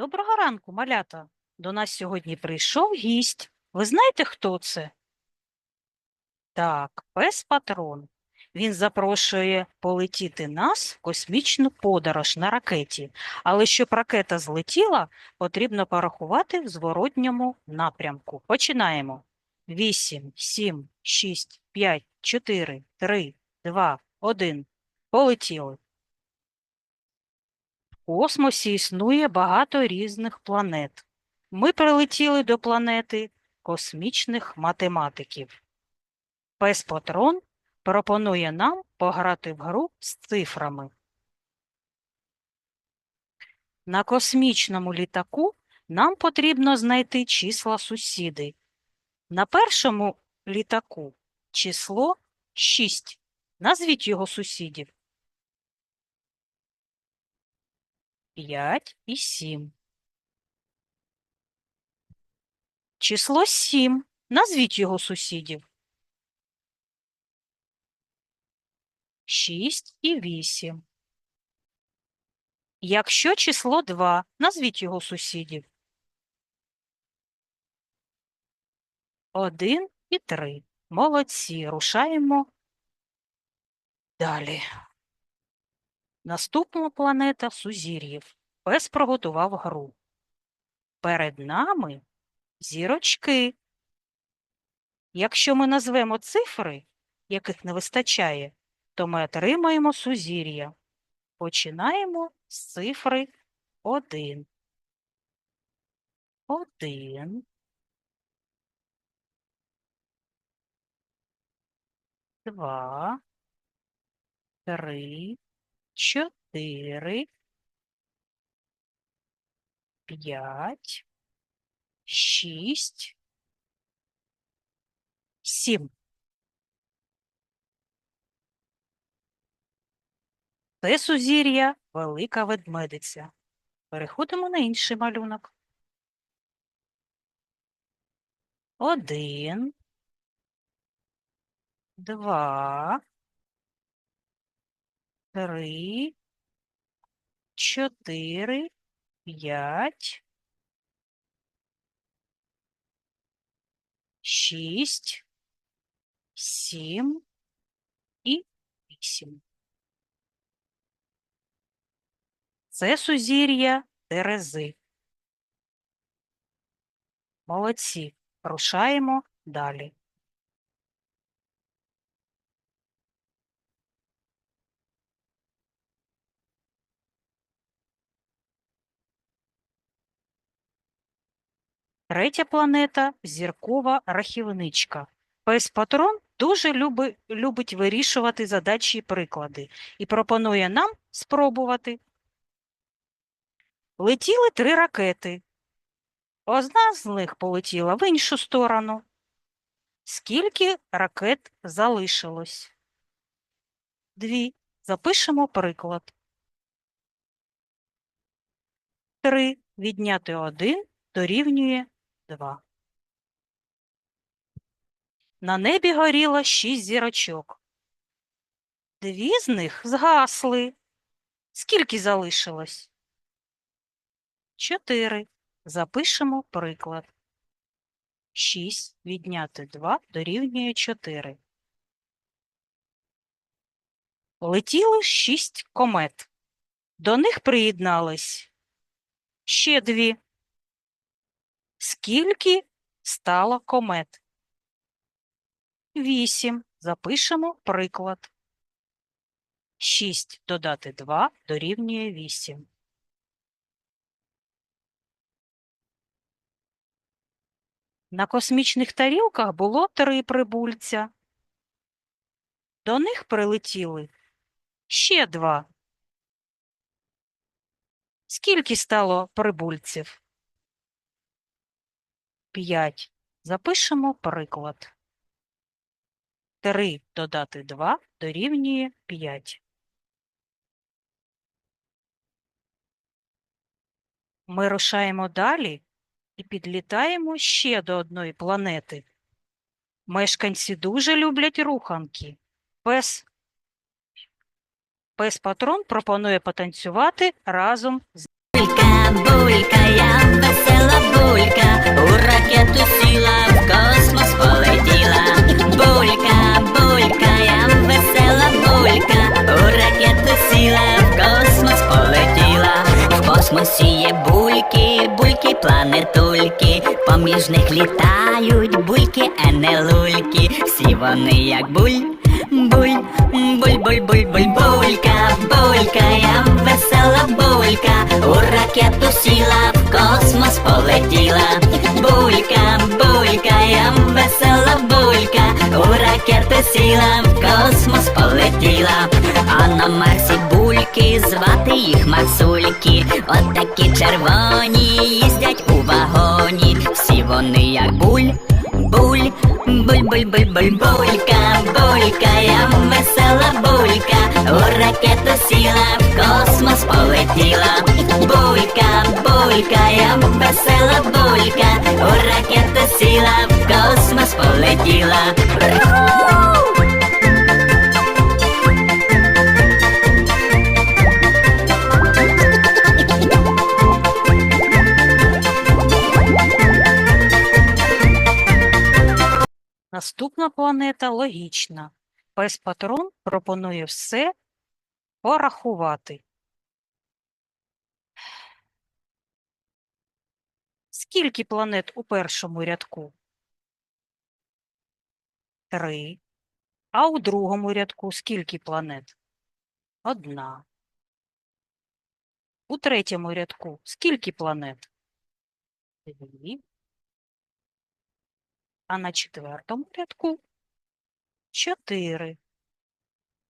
Доброго ранку, малята. До нас сьогодні прийшов гість. Ви знаєте, хто це? Так, пес патрон. Він запрошує полетіти нас в космічну подорож на ракеті. Але щоб ракета злетіла, потрібно порахувати в зворотньому напрямку. Починаємо. 8, 7, 6, 5, 4, 3, 2, 1. Полетіли. Космосі існує багато різних планет. Ми прилетіли до планети космічних математиків. Пес Патрон пропонує нам пограти в гру з цифрами. На космічному літаку нам потрібно знайти числа сусіди. На першому літаку число 6. Назвіть його сусідів. 5 і 7. Число 7. Назвіть його сусідів. 6 і 8. Якщо число 2, назвіть його сусідів. 1 і 3. Молодці. Рушаємо далі. Наступна планета Сузір'їв. Пес приготував гру. Перед нами зірочки. Якщо ми назвемо цифри, яких не вистачає, то ми отримаємо сузір'я. Починаємо з цифри 1. 1. 2. 3. 4. 5. 6. 7. Це сузір'я Велика Ведмедиця. Переходимо на інший малюнок. Один, два, три, чотири, п'ять, шість, сім і вісім. Це сузір'я Терези. Молодці. Рушаємо далі. Третя планета зіркова рахівничка. Пес Патрон дуже люби, любить вирішувати задачі і приклади і пропонує нам спробувати. Летіли три ракети. Одна з них полетіла в іншу сторону. Скільки ракет залишилось? Дві. Запишемо приклад. Три відняти один дорівнює два. На небі горіло шість зірочок. Дві з них згасли. Скільки залишилось? Чотири. Запишемо приклад. 6 відняти 2 дорівнює 4. Летіли 6 комет. До них приєднались ще дві. Скільки стало комет? 8. Запишемо приклад. 6 додати 2 дорівнює 8. На космічних тарілках було три прибульця. До них прилетіли ще два. Скільки стало прибульців? П'ять. Запишемо приклад. Три додати два дорівнює п'ять. Ми рушаємо далі і підлітаємо ще до одної планети. Мешканці дуже люблять руханки. Пес, пес патрон пропонує потанцювати разом з планетульки, поміж них літають бульки, енелульки, всі вони як буль. Буль, буль, буль, буль, буль, булька, булька, я весела булька, у ракету сіла, в космос полетіла. Булька, булька, я весела булька, у ракету сіла, в космос полетіла. А на Марсі бульки, звати їх Марсульки, такі червоні буль, буль, буль, буль, булька, булька, я весела булька, у ракету сіла, в космос полетіла. Булька, булька, я весела булька, у ракету сіла, в космос полетіла. Наступна планета логічна. Пес патрон пропонує все порахувати. Скільки планет у першому рядку? Три. А у другому рядку скільки планет? Одна. У третьому рядку скільки планет? Дві. А на четвертому рядку чотири.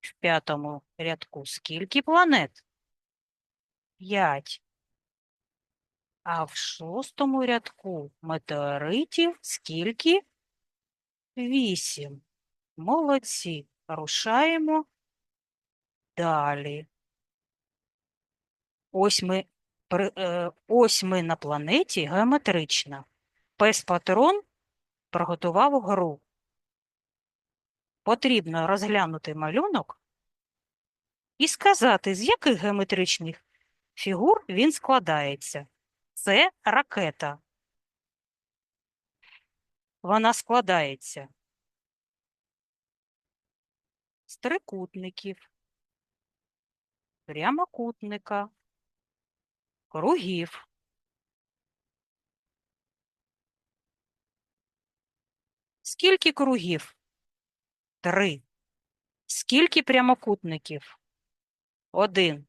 В п'ятому рядку скільки планет? П'ять. А в шостому рядку метеоритів скільки? Вісім. Молодці. Рушаємо далі. Ось ми, е, ось ми на планеті геометрична. Пес патрон приготував гру. Потрібно розглянути малюнок і сказати, з яких геометричних фігур він складається. Це ракета. Вона складається з трикутників, прямокутника, кругів. Скільки кругів? Три. Скільки прямокутників? Один.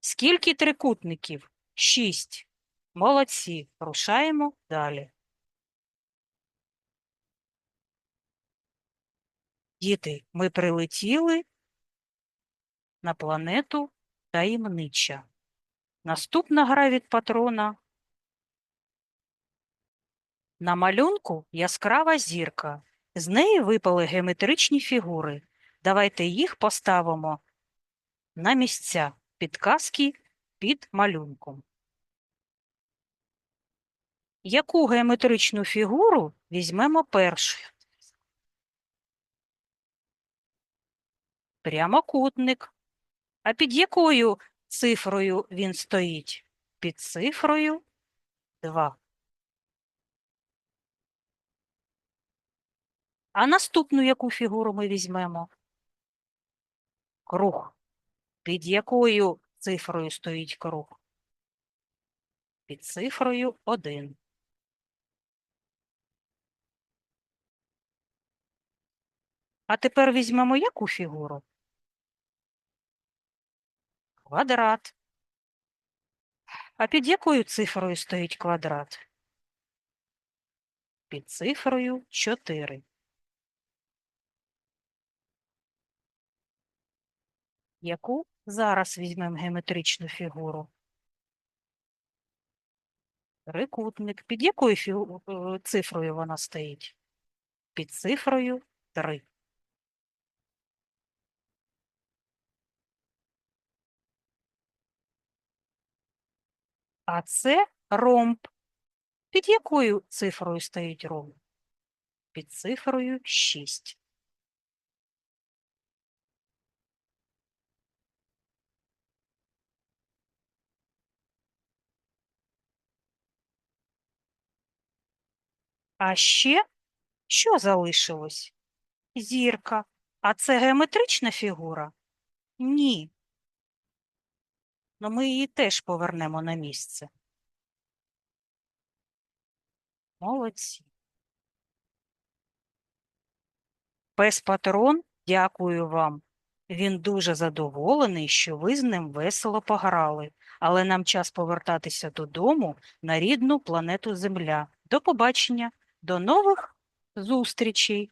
Скільки трикутників? Шість. Молодці. Рушаємо далі. Діти, ми прилетіли на планету таємнича. Наступна гра від патрона. На малюнку яскрава зірка. З неї випали геометричні фігури. Давайте їх поставимо на місця підказки під малюнком. Яку геометричну фігуру візьмемо першою? Прямокутник. А під якою цифрою він стоїть? Під цифрою 2. А наступну яку фігуру ми візьмемо? Круг. Під якою цифрою стоїть круг? Під цифрою 1. А тепер візьмемо яку фігуру? Квадрат. А під якою цифрою стоїть квадрат? Під цифрою 4. Яку зараз візьмемо геометричну фігуру? Трикутник. Під якою е, цифрою вона стоїть? Під цифрою 3. А це ромб. Під якою цифрою стоїть ромб? Під цифрою 6. А ще що залишилось? Зірка. А це геометрична фігура? Ні. Но ми її теж повернемо на місце. Молодці. Пес Патрон, дякую вам. Він дуже задоволений, що ви з ним весело пограли, але нам час повертатися додому на рідну планету Земля. До побачення, до нових зустрічей!